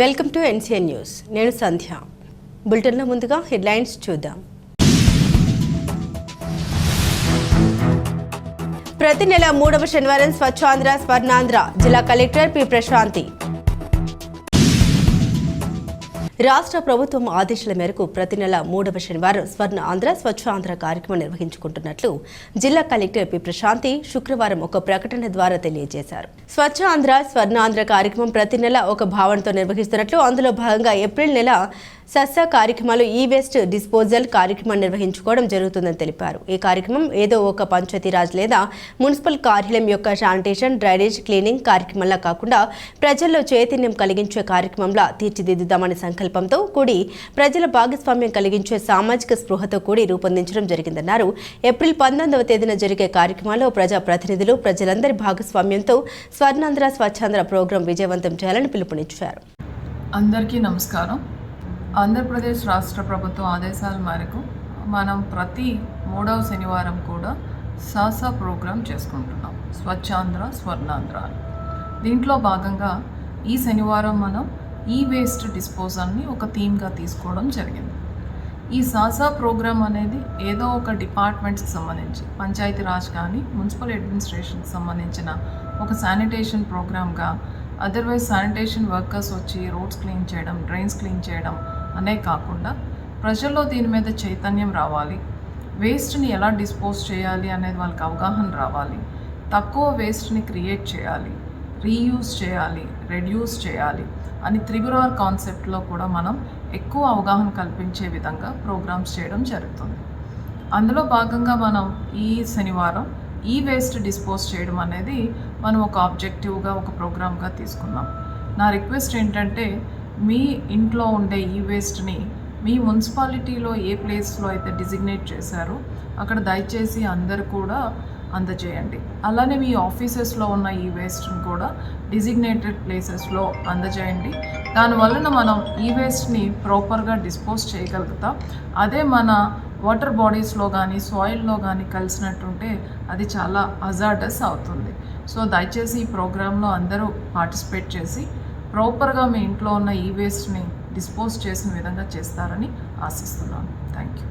Welcome to NCN news నేను సంధ్య. బులెటిన్లో ముందుగా హెడ్లైన్స్ చూద్దాం. ప్రతి నెల మూడవ శనివారం స్వచ్ఛాంధ్ర స్వర్ణాంధ్ర జిల్లా కలెక్టర్ పి. ప్రశాంతి రాష్ట్ర ప్రభుత్వం ఆదేశాల మేరకు ప్రతి నెల మూడవ శనివారం స్వర్ణ ఆంధ్ర స్వచ్ఛ ఆంధ్ర కార్యక్రమం నిర్వహించుకుంటున్నట్లు జిల్లా కలెక్టర్ పి. ప్రశాంతి శుక్రవారం ఒక ప్రకటన ద్వారా తెలియజేశారు. స్వచ్ఛ ఆంధ్ర స్వర్ణ ఆంధ్ర కార్యక్రమం ప్రతి నెల ఒక భావనతో నిర్వహిస్తున్నట్లు అందులో భాగంగా ఏప్రిల్ నెల సస్య కార్యక్రమాలు ఈ వేస్ట్ డిస్పోజల్ కార్యక్రమం నిర్వహించుకోవడం జరుగుతుందని తెలిపారు. ఈ కార్యక్రమం ఏదో ఒక పంచాయతీరాజ్ లేదా మున్సిపల్ కార్యాలయం యొక్క శానిటేషన్ డ్రైనేజ్ క్లీనింగ్ కార్యక్రమంలా కాకుండా ప్రజల్లో చైతన్యం కలిగించే కార్యక్రమంలా తీర్చిదిద్దుదామని సంకల్పం సంకల్పంతో కూడి ప్రజల భాగస్వామ్యం కలిగించే సామాజిక స్పృహతో కూడి రూపొందించడం జరిగిందన్నారు. ఏప్రిల్ పంతొమ్మిదవ తేదీన జరిగే కార్యక్రమాల్లో ప్రజా ప్రతినిధులు ప్రజలందరి భాగస్వామ్యంతో స్వర్ణాంధ్ర స్వచ్ఛాంధ్ర ప్రోగ్రాం విజయవంతం చేయాలని పిలుపునిచ్చారు. అందరికీ నమస్కారం. ఆంధ్రప్రదేశ్ రాష్ట్ర ప్రభుత్వం ఆదేశాల మేరకు మనం ప్రతి మూడవ శనివారం కూడా సాసా ప్రోగ్రాం చేసుకుంటున్నాం. స్వచ్ఛాంధ్ర స్వర్ణాంధ్ర దీంట్లో భాగంగా ఈ శనివారం మనం ఈ వేస్ట్ డిస్పోజల్ని ఒక థీమ్గా తీసుకోవడం జరిగింది. ఈ సాసా ప్రోగ్రామ్ అనేది ఏదో ఒక డిపార్ట్మెంట్స్కి సంబంధించి పంచాయతీ రాజ్ కానీ మున్సిపల్ అడ్మినిస్ట్రేషన్కి సంబంధించిన ఒక శానిటేషన్ ప్రోగ్రామ్గా అదర్వైజ్ శానిటేషన్ వర్కర్స్ వచ్చి రోడ్స్ క్లీన్ చేయడం డ్రైన్స్ క్లీన్ చేయడం అనే కాకుండా ప్రజల్లో దీని మీద చైతన్యం రావాలి. వేస్ట్ని ఎలా డిస్పోజ్ చేయాలి అనేది వాళ్ళకి అవగాహన రావాలి. తక్కువ వేస్ట్ని క్రియేట్ చేయాలి. రీయూజ్ చేయాలి రెడ్యూస్ చేయాలి అని త్రిగురార్ కాన్సెప్ట్లో కూడా మనం ఎక్కువ అవగాహన కల్పించే విధంగా ప్రోగ్రామ్స్ చేయడం జరుగుతుంది. అందులో భాగంగా మనం ఈ శనివారం ఈ వేస్ట్ డిస్పోజ్ చేయడం అనేది మనం ఒక ఆబ్జెక్టివ్గా ఒక ప్రోగ్రామ్గా తీసుకున్నాం. నా రిక్వెస్ట్ ఏంటంటే మీ ఇంట్లో ఉండే ఈ వేస్ట్ని మీ మున్సిపాలిటీలో ఏ ప్లేస్లో అయితే డిజిగ్నేట్ చేశారో అక్కడ దయచేసి అందరు కూడా అందజేయండి. అలానే మీ ఆఫీసెస్లో ఉన్న ఈ వేస్ట్ని కూడా డిజిగ్నేటెడ్ ప్లేసెస్లో అందజేయండి. దానివలన మనం ఈ వేస్ట్ని ప్రాపర్గా డిస్పోజ్ చేయగలుగుతాం. అదే మన వాటర్ బాడీస్లో కానీ సాయిల్లో కానీ కలిసినట్టుంటే అది చాలా అజార్డస్ అవుతుంది. సో దయచేసి ఈ ప్రోగ్రాంలో అందరూ పార్టిసిపేట్ చేసి ప్రాపర్గా మీ ఇంట్లో ఉన్న ఈ వేస్ట్ని డిస్పోజ్ చేసిన విధంగా చేస్తారని ఆశిస్తున్నాను. Thank you